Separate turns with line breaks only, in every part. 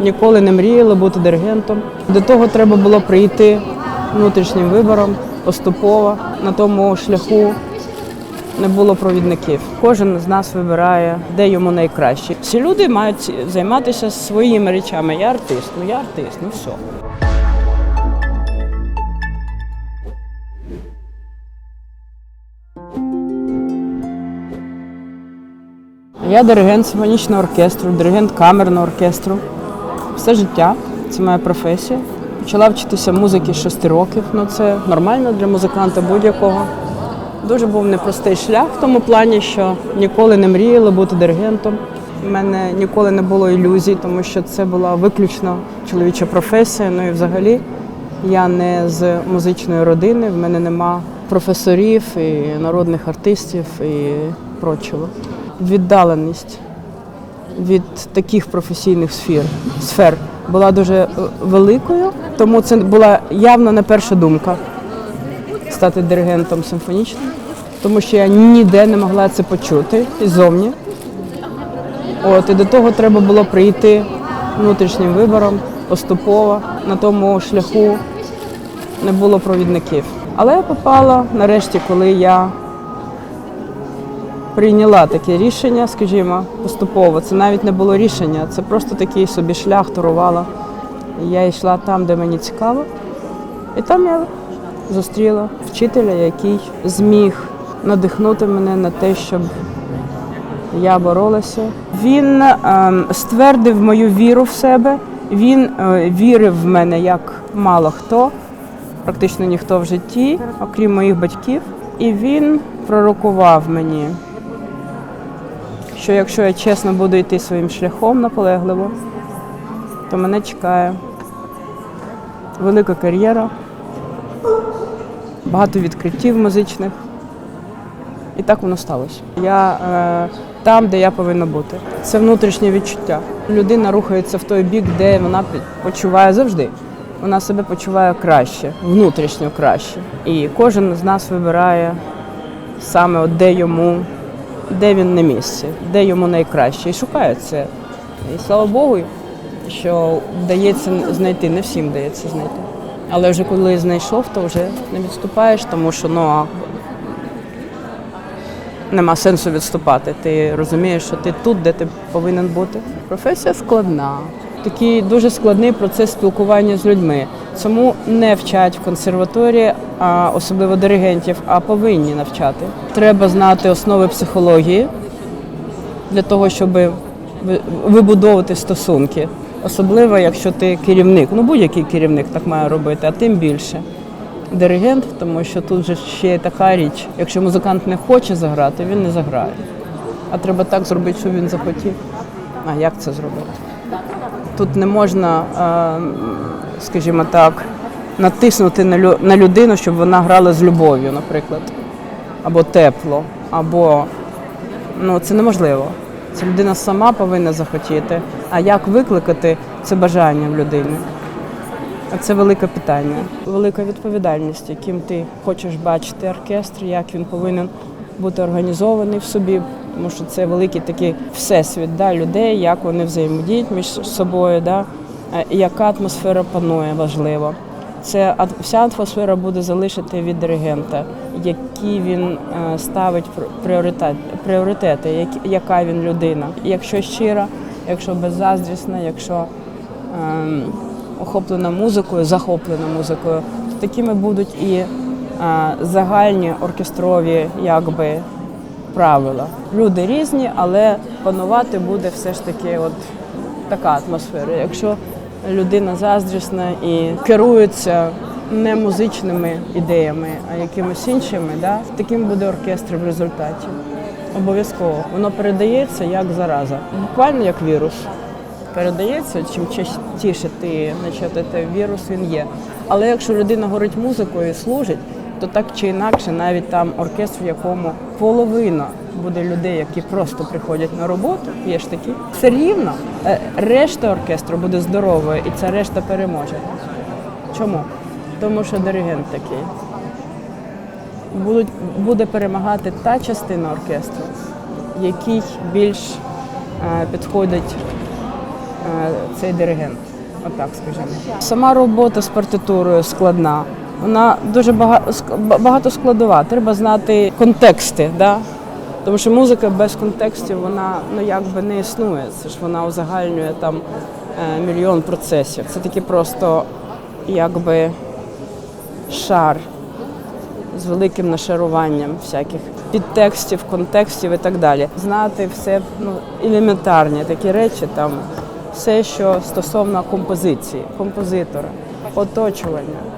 Ніколи не мріяли бути диригентом. До того треба було прийти внутрішнім вибором поступово на тому шляху. Не було провідників. Кожен з нас вибирає, де йому найкраще. Всі люди мають займатися своїми речами. Я артист, ну я артист, ну все. Я диригент симфонічного оркестру, диригент камерного оркестру. Все життя це моя професія. Почала вчитися музики з 6 років. Ну це нормально для музиканта будь-якого. Дуже був непростий шлях в тому плані, що ніколи не мріяла бути диригентом. У мене ніколи не було ілюзій, тому що це була виключно чоловіча професія. Ну і взагалі я не з музичної родини, в мене нема професорів і народних артистів і прочого. Віддаленість від таких професійних сфер, сфер була дуже е, великою, тому це була явно не перша думка стати диригентом симфонічним, тому що я ніде не могла це почути іззовні. От, і до того треба було прийти внутрішнім вибором поступово на тому шляху не було провідників. Але я попала нарешті, коли я прийняла таке рішення, скажімо, поступово. Це навіть не було рішення, це просто такий собі шлях турувала. Я йшла там, де мені цікаво. І там я зустріла вчителя, який зміг надихнути мене на те, щоб я боролася. Він ем, ствердив мою віру в себе. Він е, вірив в мене як мало хто, практично ніхто в житті, окрім моїх батьків. І він пророкував мені, що якщо я чесно буду йти своїм шляхом наполегливо, то мене чекає велика кар'єра, багато відкриттів музичних. І так воно сталося. Я е, там, де я повинна бути. Це внутрішнє відчуття. Людина рухається в той бік, де вона почуває завжди. Вона себе почуває краще, внутрішньо краще. І кожен з нас вибирає саме от де йому, де він на місці, де йому найкраще. І шукає це. І слава Богу, що вдається знайти, не всім вдається знайти. Але вже коли знайшов, то вже не відступаєш, тому що ну, а нема сенсу відступати. Ти розумієш, що ти тут, де ти повинен бути. Професія складна. Такий дуже складний процес спілкування з людьми. Цьому не вчать в консерваторії, а особливо диригентів, а повинні навчати. Треба знати основи психології для того, щоб вибудовувати стосунки. Особливо, якщо ти керівник. Ну будь-який керівник так має робити, а тим більше диригент, тому що тут же ще така річ. Якщо музикант не хоче заграти, він не заграє. А треба так зробити, щоб він захотів. А як це зробити? Тут не можна, е, скажімо так, натиснути на лю- на людину, щоб вона грала з любов'ю, наприклад, або тепло, або ну це неможливо. Це людина сама повинна захотіти. А як викликати це бажання в людини? Це велике питання, велика відповідальність, яким ти хочеш бачити оркестр, як він повинен бути організований в собі, тому що це великий такий всесвіт да, людей, як вони взаємодіють між собою, да, е, яка атмосфера панує важливо. Це вся атмосфера буде залишити від диригента, які він е, ставить пр- пріоритет, пріоритети, яка він людина. Якщо щира, якщо беззаздрісна, якщо ем, охоплена музикою, захоплена музикою, то такими будуть і загальні оркестрові якби, правила. Люди різні, але панувати буде все ж таки от така атмосфера. Якщо людина заздрісна і керується не музичними ідеями, а якимось іншими, да, таким буде оркестр в результаті. Обов'язково. Воно передається як зараза. Буквально як вірус передається, чим частіше ти значить, вірус він є. Але якщо людина горить музикою і служить, то так чи інакше, навіть там оркестр, в якому половина буде людей, які просто приходять на роботу, є ж такі, все рівно е, решта оркестру буде здоровою і ця решта переможе. Чому? Тому що диригент такий. Будуть, буде перемагати та частина оркестру, який більш е, підходить цей диригент. Отак скажімо. Сама робота з партитурою складна. Вона дуже багато, складова. Треба знати контексти. Да? Тому що музика без контекстів вона ну якби не існує. Це ж вона узагальнює там е, мільйон процесів. Це таки просто якби шар з великим нашаруванням всяких підтекстів, контекстів і так далі. Знати все ну, елементарні такі речі, там все, що стосовно композиції, композитора, оточування.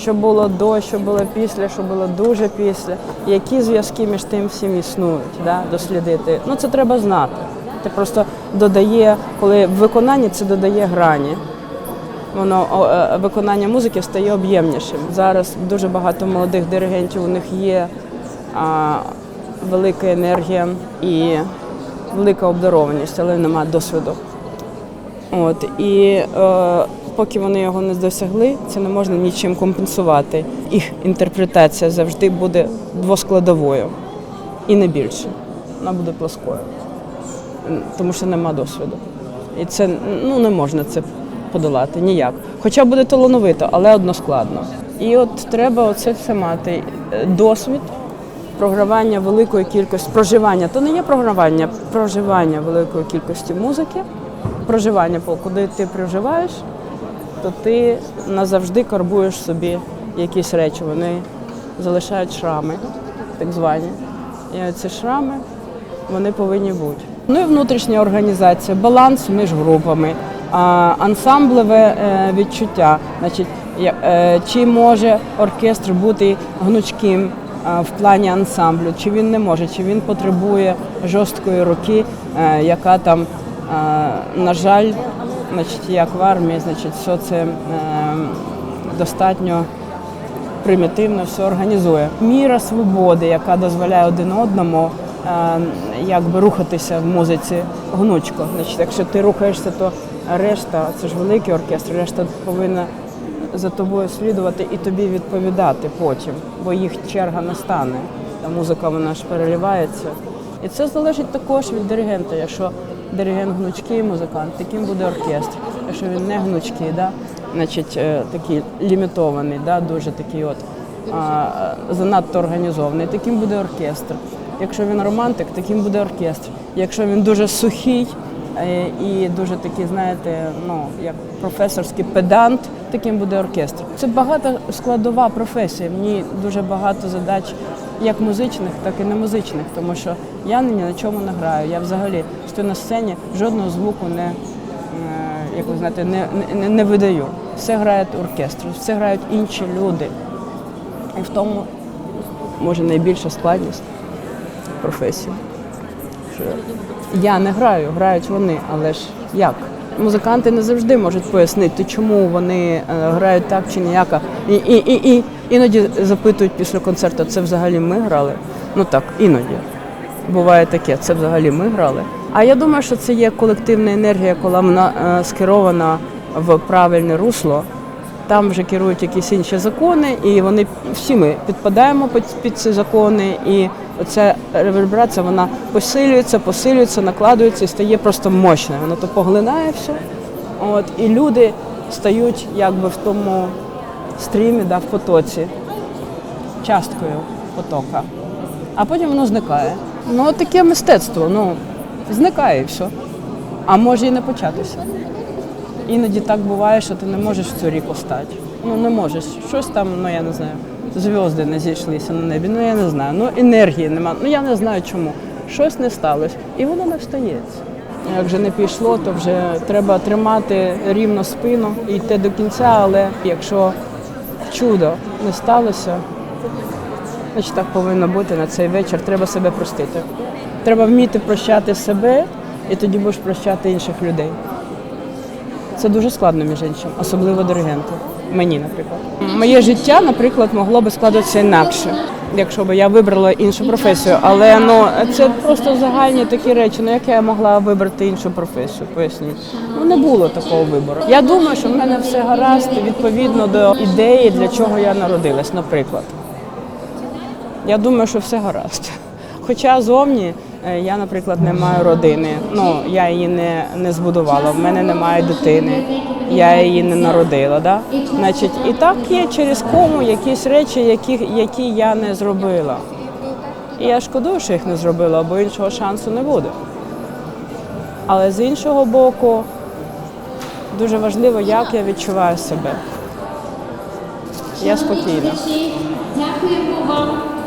Що було до, що було після, що було дуже після, які зв'язки між тим всім існують, да, дослідити. Ну це треба знати. Це просто додає, коли в виконанні це додає грані. Воно е, виконання музики стає об'ємнішим. Зараз дуже багато молодих диригентів, у них є а, велика енергія і велика обдарованість, але немає досвіду. От і е, поки вони його не досягли, це не можна нічим компенсувати. Їх інтерпретація завжди буде двоскладовою і не більше. Вона буде плоскою, тому що нема досвіду. І це ну не можна це подолати ніяк. Хоча буде талановито, але односкладно. І от треба оце все мати. Е, Досвід, програвання великої кількості, проживання. То не є програвання, проживання великої кількості музики, проживання, куди ти проживаєш, то ти назавжди карбуєш собі якісь речі. Вони залишають шрами, так звані. І ці шрами вони повинні бути. Ну і внутрішня організація, баланс між групами, ансамблеве е, відчуття. Значить, е, чи може оркестр бути гнучким в плані ансамблю, чи він не може, чи він потребує жорсткої руки, е, яка там, е, на жаль, значить, як в армії, значить, все це е, достатньо примітивно все організує. Міра свободи, яка дозволяє один одному е, якби рухатися в музиці гнучко. Значить, якщо ти рухаєшся, то решта, це ж великий оркестр, решта повинна за тобою слідувати і тобі відповідати потім, бо їх черга настане. Та музика вона ж переливається. І це залежить також від диригента. Якщо диригент гнучкий музикант, таким буде оркестр. Якщо він не гнучкий, да, значить е, такий лімітований, да, дуже такий от а, занадто організований, таким буде оркестр. Якщо він романтик, таким буде оркестр. Якщо він дуже сухий е, і дуже такий, знаєте, ну як професорський педант, таким буде оркестр. Це багато складова професія. Мені дуже багато задач як музичних, так і не музичних, тому що я ні на чому не граю. Я взагалі стою на сцені, жодного звуку не, е, як ви знаєте, не, не, не видаю. Все грає оркестр, все грають інші люди. І в тому може найбільша складність професії. Я не граю, грають вони, але ж як? Музиканти не завжди можуть пояснити, чому вони е, грають так чи ніяка. І, і, і, і іноді запитують після концерту, це взагалі ми грали? Ну так, іноді. Буває таке, це взагалі ми грали. А я думаю, що це є колективна енергія, коли вона е, скерована в правильне русло. Там вже керують якісь інші закони, і вони всі ми підпадаємо під, під ці закони, і оця реверберація вона посилюється, посилюється, накладується і стає просто мощною. Воно то поглинає все. От, і люди стають якби в тому стрімі, да, в потоці, часткою потока. А потім воно зникає. Ну, таке мистецтво, ну, зникає і все. А може і не початися. Іноді так буває, що ти не можеш в цю ріку стати. Ну не можеш. Щось там, ну я не знаю, зв'язки не зійшлися на небі. Ну я не знаю. Ну енергії нема. Ну я не знаю чому. Щось не сталося. І воно не встається. Як вже не пішло, то вже треба тримати рівно спину і йти до кінця, але якщо чудо не сталося, значить так повинно бути на цей вечір. Треба себе простити. Треба вміти прощати себе, і тоді будеш прощати інших людей. Це дуже складно між іншим, особливо диригенту. Мені, наприклад. Моє життя, наприклад, могло би складатися інакше, якщо б я вибрала іншу професію. Але ну це просто загальні такі речі. Ну як я могла вибрати іншу професію? Поясніть. Ну не було такого вибору. Я думаю, що в мене все гаразд відповідно до ідеї, для чого я народилась, наприклад. Я думаю, що все гаразд. Хоча зовні Я, наприклад, не маю родини. Ну, я її не, не збудувала. В мене немає дитини. Я її не народила. Да? Значить, і так є через кому якісь речі, які, які я не зробила. І я шкодую, що їх не зробила, бо іншого шансу не буде. Але з іншого боку, дуже важливо, як я відчуваю себе. Я спокійна.
Дякуємо вам.